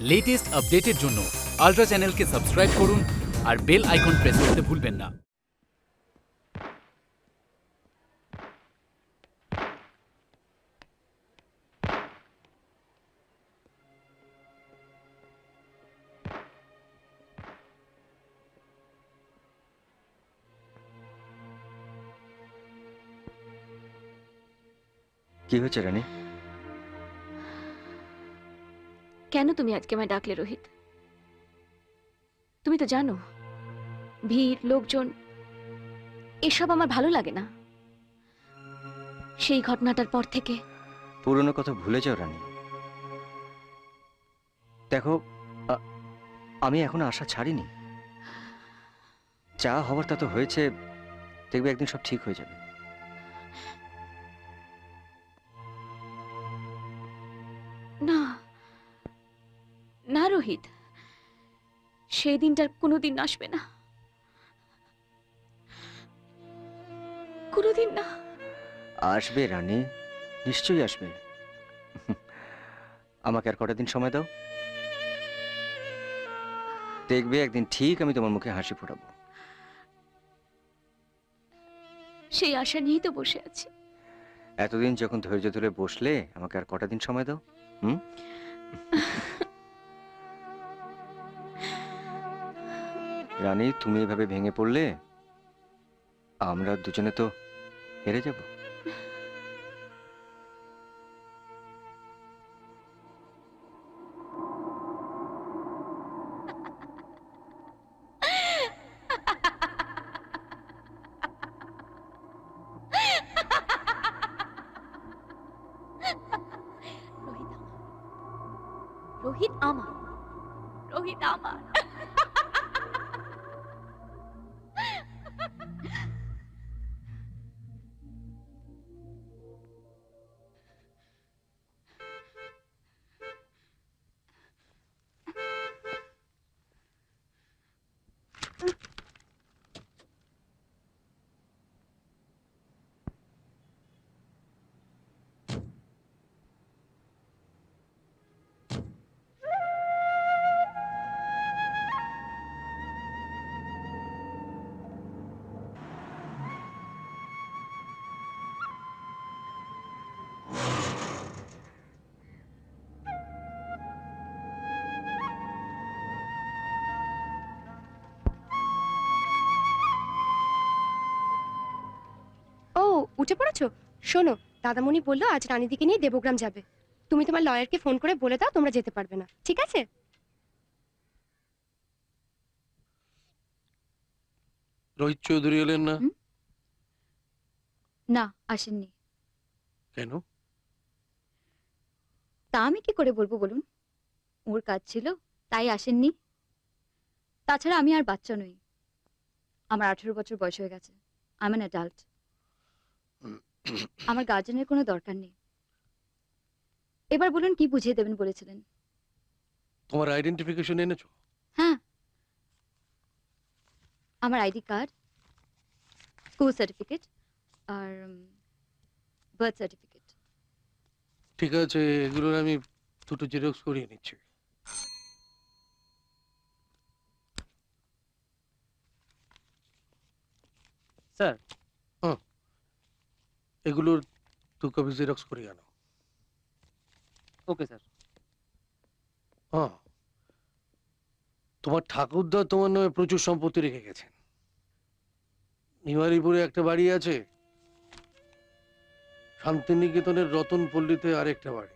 Latest আপডেটের জন্য ultra চ্যানেলকে সাবস্ক্রাইব করুন আর বেল আইকন প্রেস করতে ভুলবেন না। কি হয়েছে রানী? কেন তুমি আজকে আমায় ডাকলে, রোহিত? তুমি তো জানো, ভিড়, লোকজন, এসব আমার ভালো লাগে না। সেই ঘটনাটার পর থেকে পুরনো কথা ভুলে যাও, রানী। দেখো আমি এখনও আশা ছাড়িনি। যা হওয়ার তা তো হয়েছে, দেখবে একদিন সব ঠিক হয়ে যাবে। সেই দিনটার কোনোদিন আসবে না। কোনোদিন না। আসবে রানী নিশ্চয়ই আসবে। আমাকে আর কটা দিন সময় দাও। দেখবে একদিন ঠিক আমি তোমার মুখে হাসি ফোটাবো। সেই আশা নিয়েই তো বসে আছি। এতদিন যখন ধৈর্য ধরে বসলে আমাকে আর কটা দিন সময় দাও হুম? রানী তুমি এভাবে ভেঙে পড়লে আমরা দুজনে তো হেরে যাব। উঠে পড়েছো? শোনো দাদামণি বলল আজ রানীদিকে নিয়ে দেবগ্রাম যাবে। তুমি তোমার লয়ারকে ফোন করে বলে দাও তোমরা যেতে পারবে না। ঠিক আছে? রোহিত চৌধুরী এলেন না? না আসেননি। কেন? তা আমি কি করে বলব বলুন? ওর কাজ ছিল তাই আসেননি। তাছাড়া আমি আর বাচ্চা নই। আমার আঠেরো বছর বয়স হয়ে গেছে। আমি অ্যান অ্যাডাল্ট আমার গার্জেনের কোনো দরকার নেই। এবার বলুন কি বুঝিয়ে দেবেন বলেছিলেন? তোমার আইডেন্টিফিকেশন এনেছো? হ্যাঁ। আমার আইডি কার্ড স্কুল সার্টিফিকেট আর বার্থ সার্টিফিকেট ঠিক আছে এগুলোর আমি দুটো জেরক্স করিয়ে নিচ্ছি। স্যার এগুলোর দু কপি জেরক্স করিয়ে আনো ওকে স্যার হ্যাঁ। তোমার ঠাকুরদা তোমার নামে প্রচুর সম্পত্তি রেখে গেছেন। নিমারিপুরে একটা বাড়ি আছে। শান্তিনিকেতনের রতন পল্লীতে আরেকটা বাড়ি।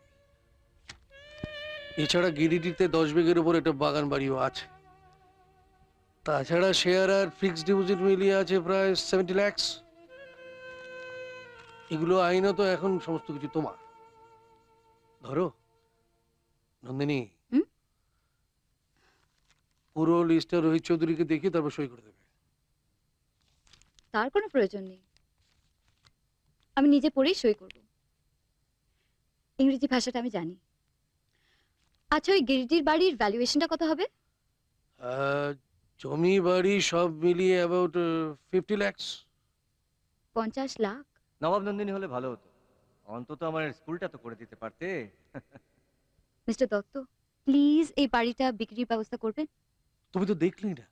এছাড়া গিরিডিতে দশ বিঘের উপর একটা বাগান বাড়িও আছে। তাছাড়া শেয়ার আর ফিক্সড ডিপোজিট মিলিয়ে আছে প্রায় সেভেন্টি ল্যাক্স এগুলো আইনত এখন সমস্ত কিছু তোমার। ধরো নন্দিনী। হুম? পুরো লিস্টটা রোহিত চৌধুরীকে দেখিয়ে তারপর সই করে দেবে। তার কোনো প্রয়োজন নেই। আমি নিজে পড়েই সই করব। ইংরেজি ভাষাটা আমি জানি। আচ্ছা ওই গিরিডির বাড়ির ভ্যালুয়েশনটা কত হবে? জমি বাড়ি সব মিলিয়ে অ্যাবাউট ফিফটি ল্যাক্স পঞ্চাশ লাখ? নবাব নন্দিনী হলে ভালো হতো। অন্তত আমার স্কুলটা তো করে দিতে পারতে। মিস্টার দত্ত প্লিজ এই বাড়িটা বিক্রির ব্যবস্থা করবেন? তুমি তো দেখলেই না।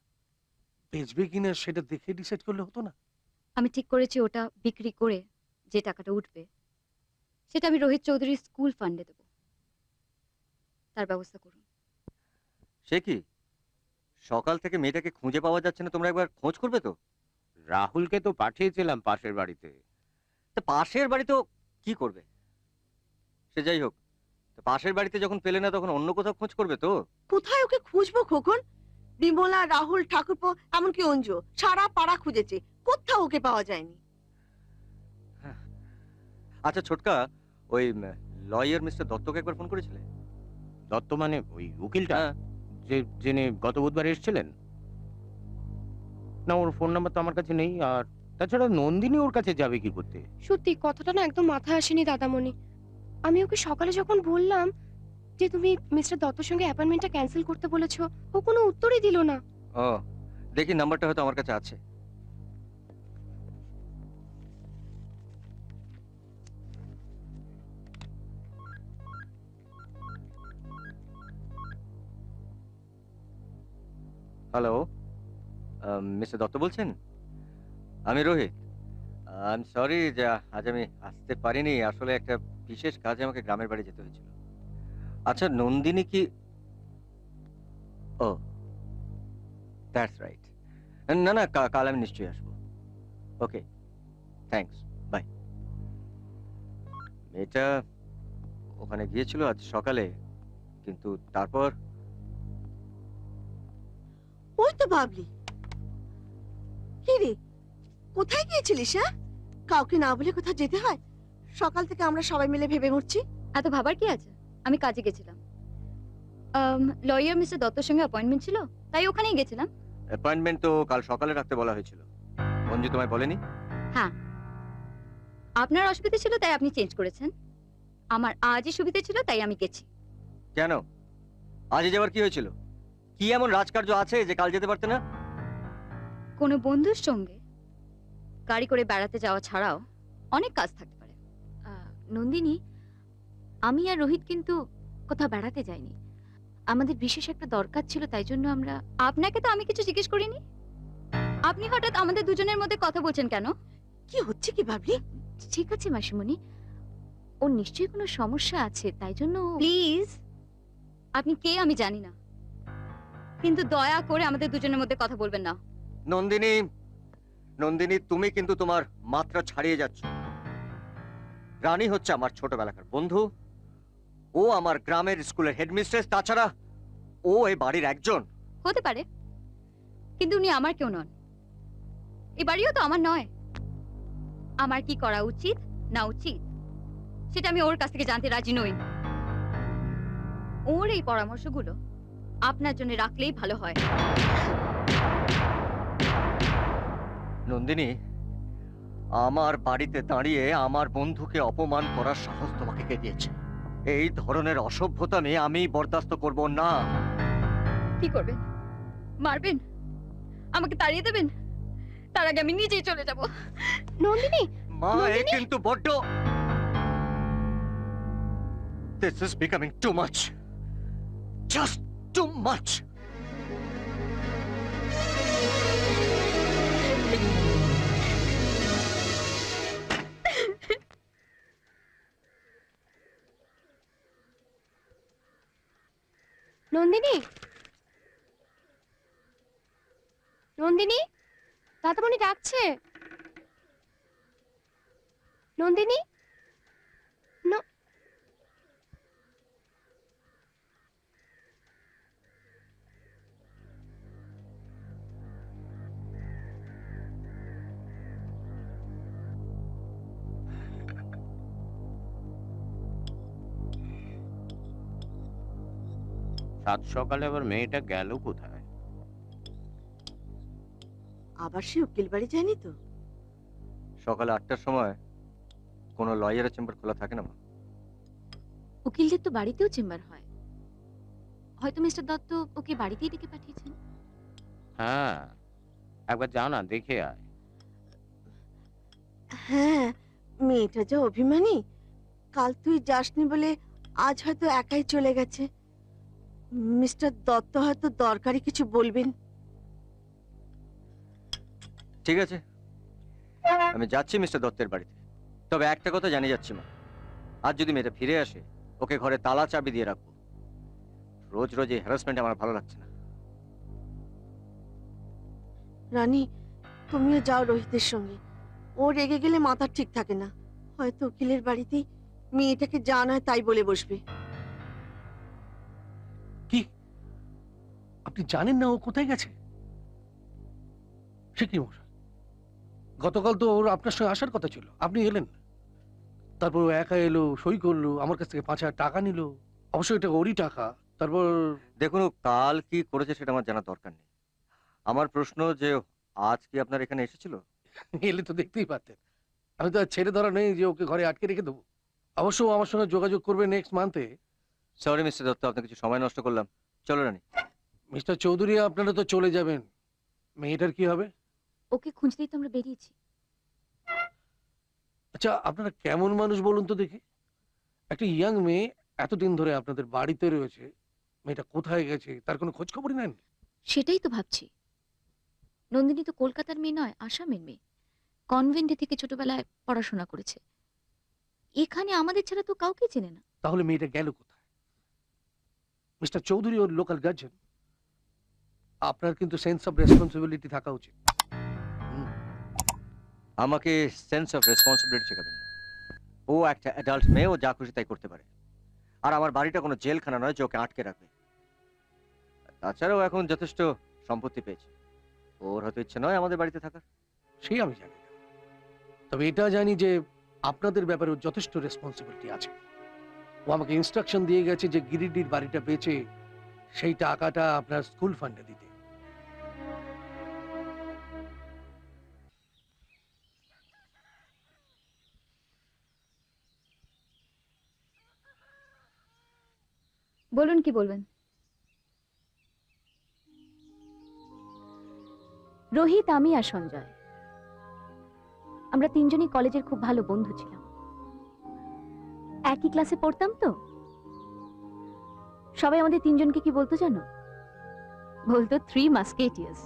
বেচবে কিনা সেটা দেখে ডিসাইড করলে হতো না। আমি ঠিক করেছি ওটা বিক্রি করে যে টাকাটা উঠবে সেটা আমি রোহিত চৌধুরীর স্কুল ফান্ডে দেবো। তার ব্যবস্থা করুন। সে কি? সকাল থেকে মেয়েটাকে খুঁজে পাওয়া যাচ্ছে না তোমরা একবার খোঁজ করবে তো? রাহুলকে তো পাঠিয়েছিলাম পাশের বাড়িতে। তা পাশের বাড়ি তো কি করবে? সে যাই হোক তো পাশের বাড়িতে যখন পেলে না তখন অন্য কোথাও খোঁজ করবে তো? কোথায় ওকে খুঁজবো খোকন? বিমলা রাহুল ঠাকুরপো এমনকি অঞ্জু সারা পাড়া খুঁজেছে কোথাও ওকে পাওয়া যায়নি। আচ্ছা ছোটকা ওই লয়ার মিস্টার দত্তকে একবার ফোন করেছিলে? দত্ত মানে ওই উকিলটা? হ্যাঁ। যে যিনি গত বুধবার এসেছিলেন? না ওর ফোন নাম্বার তো আমার কাছে নেই আর তাছাড়া নন্দিনী ওর কাছে যাবে কি করতে? সত্যি কথাটা না একদম মাথায় আসেনি দাদামণি। আমি ওকে সকালে যখন বললাম যে তুমি মিস্টার দত্তর সঙ্গে অ্যাপয়েন্টমেন্টটা ক্যান্সেল করতে বলেছ ও কোনো উত্তরই দিল না। ও দেখি নাম্বারটা হয়তো আমার কাছে আছে। হ্যালো মিস্টার দত্ত বলছেন? আমি রোহিত। আই এম সরি যে আজ আমি আসতে পারিনি। আসলে একটা বিশেষ কাজে আমাকে গ্রামের বাড়ি যেতে হয়েছিল। আচ্ছা নন্দিনী কি ও। দ্যাটস রাইট না না কাল আমি নিশ্চয়ই আসব। ওকে থ্যাংকস বাই মেয়েটা ওখানে গিয়েছিল আজ সকালে, কিন্তু তারপর ওই তো ভাবলি কি রে কোথায় গিয়েছিলিস হ্যাঁ? কাউকে না বলে কোথাও যেতে হয়? সকাল থেকে আমরা সবাই মিলে ভেবে মরছি। এত ভাবার কি আছে? আমি কাজে গেছিলাম। লয়ার মিস্টার দত্তর সঙ্গে অ্যাপয়েন্টমেন্ট ছিল তাই ওখানেই গেছিলাম। অ্যাপয়েন্টমেন্ট তো কাল সকালে রাখতে বলা হয়েছিল। অঞ্জু তোমায় বলেনি? হ্যাঁ। আপনার অসুবিধা ছিল তাই আপনি চেঞ্জ করেছেন। আমার আজই সুবিধা ছিল তাই আমি গেছি। কেন? আজ যাবার কি হয়েছিল? কি এমন রাজকার্য আছে যে কাল যেতে পারতে না? কোনো বন্ধুর সঙ্গে গাড়ি করে বেড়াতে যাওয়া ছাড়াও অনেক কাজ থাকতে পারে। নন্দিনী আমি আর রোহিত কিন্তু কোথাও বেড়াতে যাইনি। আমাদের বিশেষ একটা দরকার ছিল তাই জন্য আমরা আপনাকে তো আমি কিছু জিজ্ঞেস করিনি। আপনি হঠাৎ আমাদের দুজনের মধ্যে কথা বলছেন কেন? কি হচ্ছে কি ভাবলি? ঠিক আছে মাসিমণি। ওর নিশ্চয়ই কোনো সমস্যা আছে তাই জন্য প্লিজ আপনি কে আমি জানি না। কিন্তু দয়া করে আমাদের দুজনের মধ্যে কথা বলবেন না। নন্দিনী নন্দিনী, তুমি কিন্তু তোমার মাত্রা ছাড়িয়ে যাচ্ছ। রানী হচ্ছে আমার ছোটবেলাকার বন্ধু। ও আমার গ্রামের স্কুলের হেডমিস্ট্রেস, তাছাড়া ও এই বাড়ির একজন। হতে পারে, কিন্তু উনি আমার কেউ নন। এই বাড়িও তো আমার নয়। আমার কি করা উচিত, না উচিত, সেটা আমি ওর কাছ থেকে জানতে রাজি নই। ওর এই পরামর্শগুলো আপনার জন্য রাখলেই ভালো হয়। নন্দিনী আমার বাড়িতে দাঁড়িয়ে আমার বন্ধুকে অপমান করার সাহস তোমাকে কে দিয়েছে? এই ধরনের অসভ্যতা নিয়ে আমি বরদাস্ত করব না। কি করবেন? মারবেন? আমাকে তাড়িয়ে দেবেন? তার আগে আমি নিজেই চলে যাব। নন্দিনী মা এ কিন্তু বড্ড This is becoming too much. Just too much. Nandini? Nandini? দাদামণি ডাকছে? নন্দিনী? সাত সকালে আবার মেয়েটা গেল কোথায়? আবার সে উকিল বাড়ি যায়নি তো? সকাল আটটার সময় কোনো লয়ারের চেম্বার খোলা থাকে না মা। উকিলদের তো বাড়িতেও চেম্বার হয়। হয়তো মিস্টার দত্ত ওকে বাড়িতেই ডেকে পাঠিয়েছেন? হ্যাঁ একবার যাও না দেখে আয়। হ্যাঁ মেয়েটা যা অভিমানী কাল তুই যাসনি বলে আজ হয়তো একাই চলে গেছে। মিস্টার দত্ত হয়তো দরকারি কিছু বলবেন। ঠিক আছে। আমি যাচ্ছি মিস্টার দত্তের বাড়িতে। তবে একটা কথা জানিয়ে যাচ্ছি মা। আজ যদি মেয়েটা ফিরে আসে ওকে ঘরে তালা চাবি দিয়ে রাখব। রোজ রোজ এই হ্যারাসমেন্ট আমার ভালো লাগছে না। রানী তুমিও যাও রোহিতের সঙ্গে। ও রেগে গেলে মাথা ঠিক থাকে না। হয়তো উকিলের বাড়িতেই মেয়েটাকে যা নয় তাই বলে বসবে। আপনি জানেন না ও কোথায় গেছে? সে কি মশাই? গতকাল তো ওর আপনার সঙ্গে আসার কথা ছিল। আপনি এলেন। না। তারপর একা এলো সই করল আমার কাছ থেকে পাঁচ হাজার টাকা নিল। অবশ্যই এটা ওরই টাকা। তারপর দেখুন কাল কি করেছে সেটা আমার জানার দরকার নেই। আমার প্রশ্ন যে আজ কি আপনার এখানে এসেছিল? এলে তো দেখতেই পারতেন। আমি তো আর ছেড়ে ধরা নেই যে ওকে ঘরে আটকে রেখে দেবো। অবশ্য আমার সঙ্গে যোগাযোগ করবে নেক্সট মান্থে সরি মিস্টার দত্ত আপনার কিছু সময় নষ্ট করলাম। চলো রানী। মিস্টার চৌধুরী আপনারা তো চলে যাবেন। মেয়েটার কি হবে? ওকে খুঁজতেই তো আমরা বেরিয়েছি। আচ্ছা আপনারা কেমন মানুষ বলুন তো দেখি। একটা ইয়াং মেয়ে এতদিন ধরে আপনাদের বাড়িতে রয়েছে মেয়েটা কোথায় গেছে তার কোনো খোঁজ খবরই নেন সেটাই তো ভাবছি। নন্দিনী তো কলকাতার মেয়ে নয় আসামের মেয়ে। কনভেন্টে থেকে ছোটবেলায় পড়াশোনা করেছে। এখানে আমাদের ছাড়া তো কাউকে চেনে না। তাহলে মেয়েটা গেল কোথায়? মিস্টার চৌধুরী ওর লোকাল গার্জেন আপনার কিন্তু সেন্স অফ রেসপন্সিবিলিটি থাকা উচিত। আমাকে সেন্স অফ রেসপন্সিবিলিটি শেখাবেন। ও একটা অ্যাডাল্ট মেয়ে ও যা খুশি তাই করতে পারে। আর আমার বাড়িটা কোনো জেলখানা নয় যে ওকে আটকে রাখবে। তাছাড়াও এখন যথেষ্ট সম্পত্তি পেয়েছে। ওর হয়তো ইচ্ছে নয় আমাদের বাড়িতে থাকার। সেই আমি জানি না। তবে এটা জানি যে আপনাদের ব্যাপারে যথেষ্ট রেসপন্সিবিলিটি আছে। ও আমাকে ইনস্ট্রাকশন দিয়ে গেছে যে গিরিডির বাড়িটা বেচে সেই টাকাটা আপনার স্কুল ফান্ডে দিতে। বলুন কি বলবেন? রোহিত আমি আর সঞ্জয়। আমরা তিনজনই কলেজের খুব ভালো বন্ধু ছিলাম। একই ক্লাসে পড়তাম তো। সবাই আমাদের তিনজনকে কি বলতো জানো? বলতো থ্রি মাস্কেটিয়ার্স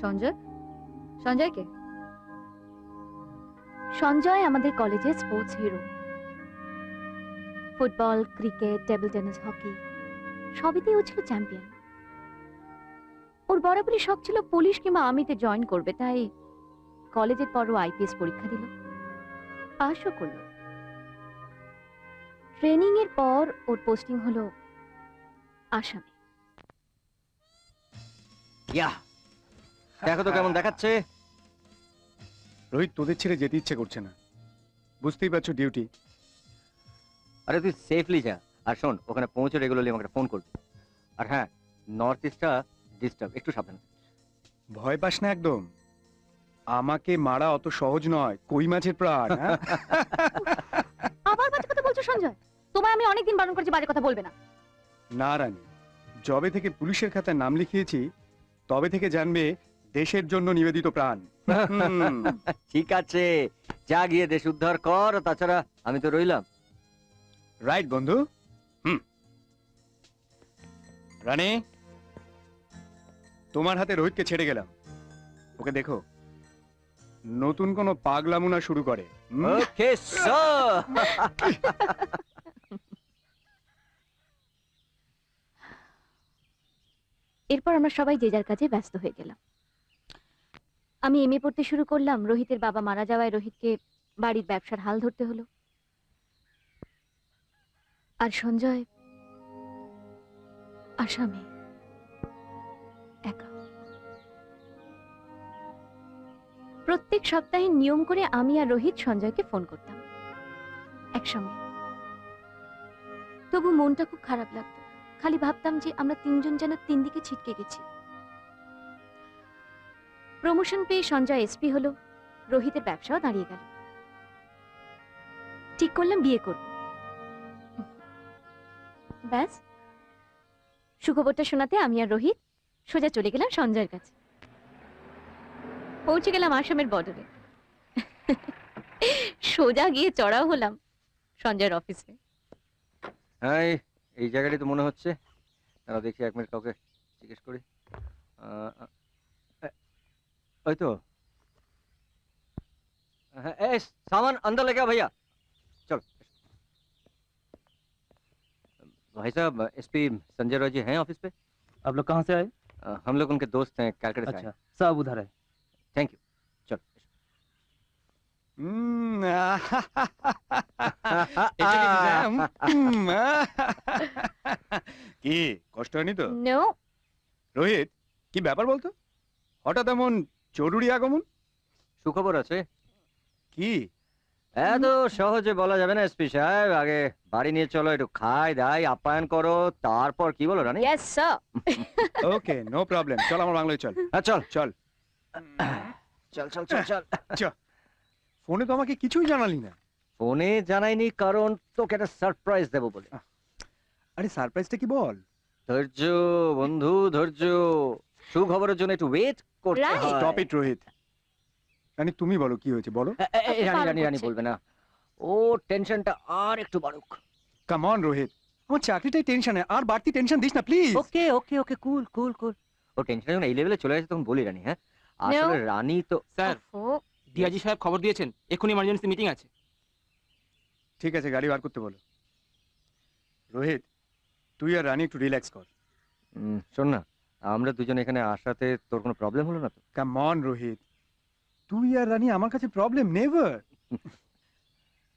সঞ্জয়? সঞ্জয় কে সঞ্জয় আমাদের কলেজের sports hero football cricket table tennis hockey সবইতেই ও ছিল চ্যাম্পিয়ন। ওর বরাবরই শখ ছিল পুলিশ কিংবা আর্মিতে জয়েন করবে তাই কলেজের পর ও আইপিএস পরীক্ষা দিল। পাশও করল। ট্রেনিং এর পর ওর পোস্টিং হলো আসামে। ইয়া দেখো তো কেমন দেখাচ্ছে। রোহিত তোদের ছেড়ে যেতে ইচ্ছে করছে না। বুঝতেই পারছ ডিউটি। আরে তুই সেফলি যা। আর শোন ওখানে পৌঁছে রেগুলারলি আমাকে ফোন করবি। আর হ্যাঁ নর্থ ইস্টটা ডিস্টার্ব একটু সাবধান। ভয় পাস না একদম। আমাকে মারা অত সহজ নয় কই মাছের প্রাণ হ্যাঁ? আবার বাজে কথা বলছো সঞ্জয়? তোমায় আমি অনেকদিন বারণ করেছি বাজে কথা বলবে না। না রানী। যবে থেকে পুলিশের খাতায় নাম লিখিয়েছি তবে থেকে জানবে দেশের জন্য নিবেদিত প্রাণ। ঠিক আছে। যা গিয়ে দেশ উদ্ধার কর তাছাড়া আমি তো রইলাম। রাইট বন্ধু হুম রানী তোমার হাতে রোহিতকে ছেড়ে গেলাম। ওকে দেখো। নতুন কোনো পাগলামুনা শুরু করে। ওকে স্যার এরপর আমরা সবাই যে যার কাজে ব্যস্ত হয়ে গেলাম। আমি এমএ পড়তে শুরু করলাম রোহিতের বাবা মারা যাওয়ায় রোহিতকে বাড়ির ব্যবসার হাল ধরতে হলো। আর সঞ্জয় আসামে একা। প্রত্যেক সপ্তাহে নিয়ম করে আমি আর রোহিত সঞ্জয়কে ফোন করতাম। একসঙ্গে তবু মনটা খুব খারাপ লাগতো। খালি ভাবতাম যে আমরা তিনজন যেন তিন দিকে ছিটকে গেছি। প্রমোশন পেয়ে সঞ্জয় এসপি হলো। রোহিতের ব্যবসাও দাঁড়িয়ে গেল। ঠিক করলাম বিয়ে করব। ব্যাস। সুখবরটা শোনাতে আমি আর রোহিত সোজা চলে গেলাম সঞ্জয়ের কাছে। পৌঁছে গেলাম আসামের বর্ডারে। সোজা গিয়ে চড়াও হলাম সঞ্জয়ের অফিসে। হ্যাঁ এই জায়গাটাই তো মনে হচ্ছে। তারা দেখি এক মিনিট কাউকে জিজ্ঞেস করি। ওই তো। হ্যাঁ সামান আন্দর লেগে ভাইয়া। भाई साहब एसपी संजय रॉय जी हैं ऑफिस पे आप लोग कहाँ से आए अ, हम लोग उनके दोस्त हैं कैलकाटा से अच्छा सब उधर है थैंक यू चलो উম, এসে গেছিস, হ্যাঁ? উম, কি কষ্ট হয়নি তো নো রোহিত কি ব্যাপার বলতো হঠাৎ এমন জরুরি আগমন সুখবর আছে কি এত সহজে বলা যাবে না এসপি সাহেব। আগে বাড়ি নিয়ে চলো একটু খাই দাই আপ্যায়ন করো তারপর কি বলো Rani? Yes sir okay no problem চল আমার বাংলায় চল। হ্যাঁ চল। চল। চল চল চল চল। ফোনে তো আমাকে কিছুই জানালি না। ফোনে জানাইনি কারণ তোকে একটা সারপ্রাইজ দেবো বলে। আরে সারপ্রাইজটা কি বল? ধৈর্য বন্ধু ধৈর্য। সুখবরের জন্য একটু ওয়েট করতে. হয়। স্টপ ইট রোহিত রানী তুমি বলো কি হয়েছে? বলো। এ- এ- এই রানী রানী রানী বলবে না। ও টেনশনটা আর একটু বাড়ুক। Come on Rohit. আমার চাকরিটাই টেনশনে আর বাড়তি টেনশন দিস না please okay okay okay cool cool cool. O tension যখন এই লেভেলে চলে আসে তখন বলি রানী হ্যাঁ? আসলে রানী তো স্যার ডিআইজি সাহেব খবর দিয়েছেন। এক্ষুনি ইমার্জেন্সি মিটিং আছে। ঠিক আছে গাড়ি বার করতে বলো। রোহিত তুই আর রানী একটু রিল্যাক্স কর। উম, শোন না আমরা দুজন এখানে আসাতে তোর কোনো প্রবলেম হলো না তো? Come on Rohit. তুই আর রানী আমার কাছে প্রবলেম নেভার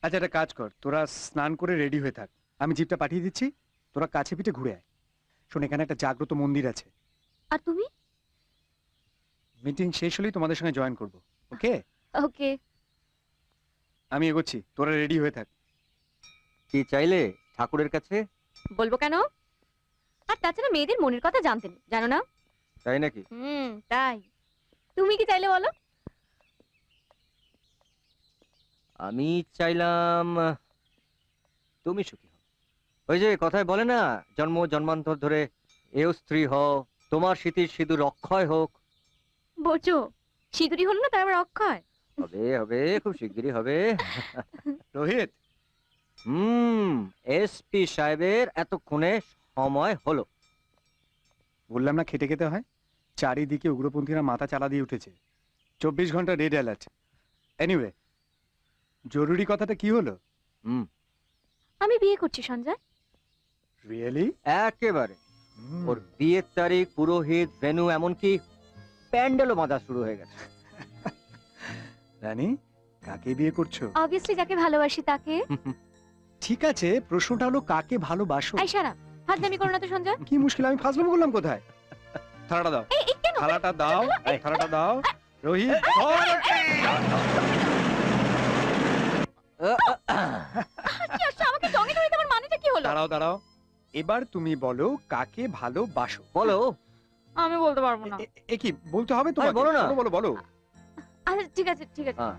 আচ্ছা একটা কাজ কর। তোরা স্নান করে রেডি হয়ে থাক। আমি জিপটা পাঠিয়ে দিচ্ছি। তোরা কাছে পিঠে ঘুরে আয়। শোন এখানে একটা জাগ্রত মন্দির আছে। আর তুমি? মিটিং শেষ হলেই তোমাদের সঙ্গে জয়েন করব। ওকে ওকে আমি এগোচ্ছি। তোরা রেডি হয়ে থাক। কি চাইলে ঠাকুরের কাছে? বলব কেন? আর তাছাড়া মেয়েদের মনের কথা জানতেন জানো না? তাই নাকি? হুম তাই। তুমি কি চাইলে বলো? আমি চাইলাম তুমি সুখী হও। ওই যে কথায় বলে না জন্ম জন্মান্তর ধরে এও স্ত্রী হও তোমার স্মৃতির সিঁদুর অক্ষয় হোক। বোঝো সিঁদুরি হলো না তারপর অক্ষয়? হবে হবে খুব শিগগিরই হবে। রোহিত হুম এসপি সাহেবের এতক্ষণে সময় হলো। বললাম না খেটে খেতে হয়? চারিদিকে উগ্রপন্থীরা মাথা চালা দিয়ে উঠেছে। চব্বিশ ঘণ্টা রেড অ্যালার্ট। এনিওয়ে জরুরি কথাটা কি হলো হুম আমি বিয়ে করছি সঞ্জয় রিয়েলি একেবারে ওর বিয়ের তারিখ পুরোহিত ভেনু এমনকি প্যান্ডেলও বাঁধা শুরু হয়ে গেছে রানী কাকে বিয়ে করছ অবভিয়াসলি যাকে ভালোবাসি তাকে ঠিক আছে প্রশ্নটা হলো কাকে ভালোবাসো আই সারা ফাজলামি করো না তো সঞ্জয় কি মুশকিল আমি ফাজলাম বললাম কোথায় থালাটা দাও এই এই কেন থালাটা দাও থালাটা দাও রোহিত আমাকে জঙ্গে ধরে তোমার মানেটা কি হলো? দাঁড়াও দাঁড়াও। এবার তুমি বলো কাকে ভালোবাসো? বলো। আমি বলতে পারব না। এ- কি বলতে হবে তো বলো না। বলো বলো আচ্ছা ঠিক আছে ঠিক আছে। হ্যাঁ।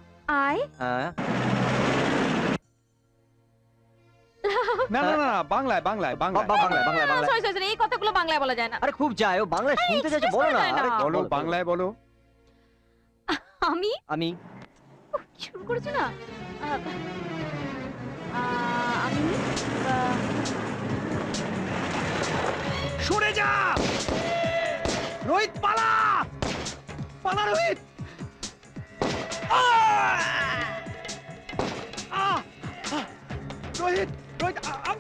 আই হ্যাঁ। না না না না, বাংলায় বাংলায় বাংলায়। বাংলায় বাংলায় বাংলায়। সরি সরি এই কথাগুলো বাংলায় বলা যায় না। আরে খুব যায় ও বাংলায় শুনতে চাইছে বলো না। আরে বলো বলো, বাংলায় বলো। আমি? আমি। শুরু করেছ না? আমি সরে যা! রোহিত, পালা! পালা, রোহিত! রোহিত রোহিত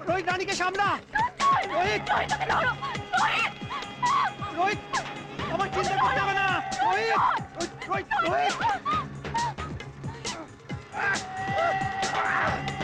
রোহিত রানীকে সামলা! রোহিত! রোহিত, আমার চিন্তা করতে হবে না! রোহিত রোহিত রোহিত! Ah!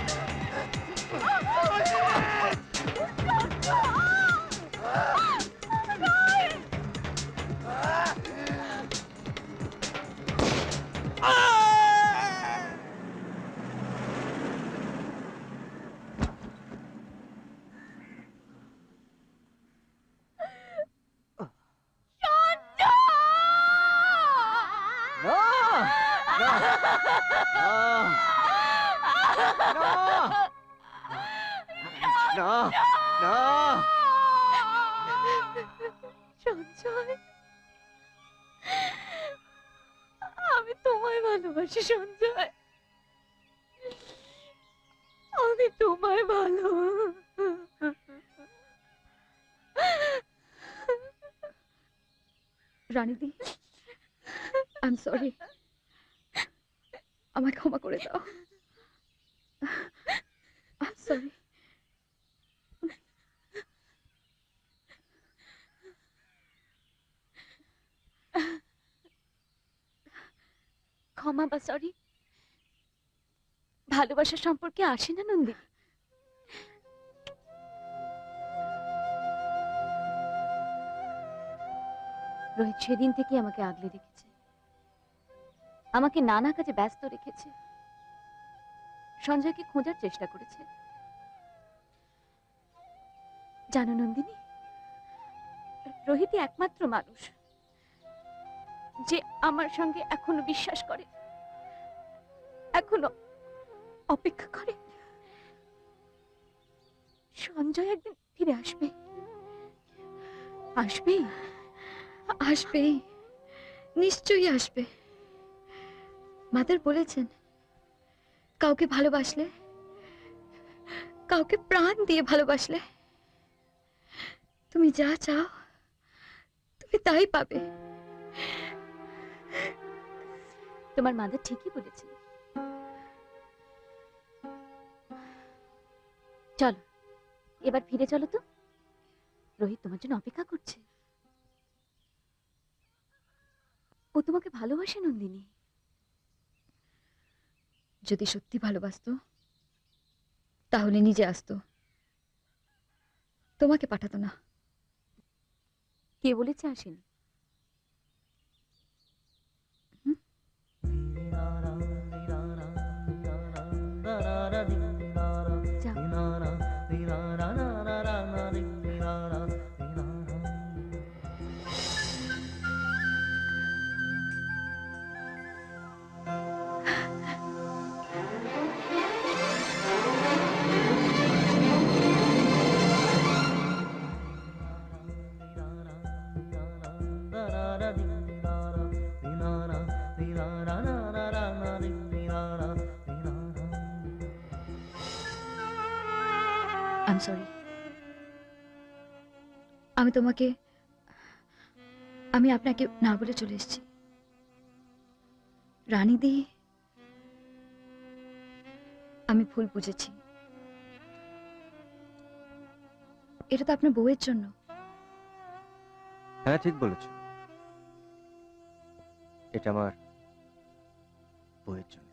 সঞ্জয় আমি তোমায় ভালোবাসি সঞ্জয়। আমি তোমায় ভালো রানীদি আই এম সরি আমায় ক্ষমা করে দাও। সরি ক্ষমা বা সরি ভালোবাসা সম্পর্কে আসে না নন্দী রোহিত সেদিন থেকে আমাকে আগলে রেখেছে। আমাকে নানা কাজে ব্যস্ত রেখেছে। সঞ্জয়কে খোঁজার চেষ্টা করেছে। জানো নন্দিনী, রোহিতই একমাত্র মানুষ যে আমার সঙ্গে এখনও বিশ্বাস করে, এখনও অপেক্ষা করে। সঞ্জয় একদিন ফিরে আসবে। আসবে আসবেই। নিশ্চয়ই আসবে। মাদার বলেছেন, কাউকে ভালোবাসলে, কাউকে প্রাণ দিয়ে ভালোবাসলে, তুমি যা চাও, তুমি তাই পাবে। তোমার মাদার ঠিকই বলেছে। চলো, এবার ফিরে চলো তো। রোহিত তোমার জন্য অপেক্ষা করছে। ও তোমাকে ভালোবাসে, নন্দিনী। যদি সত্যি ভালোবাসত তাহলে নিজে আসতো। তোমাকে পাঠাতো না। কে বলেছে আসেনি? আই এম সরি আমি তোমাকে, আমি আপনাকে না বলে চলে এসেছি। রানীদি আমি ভুল বুঝেছি। এটা তো আপনার বউয়ের জন্য। হ্যাঁ ঠিক বলেছ। এটা আমার বইয়ের জন্য।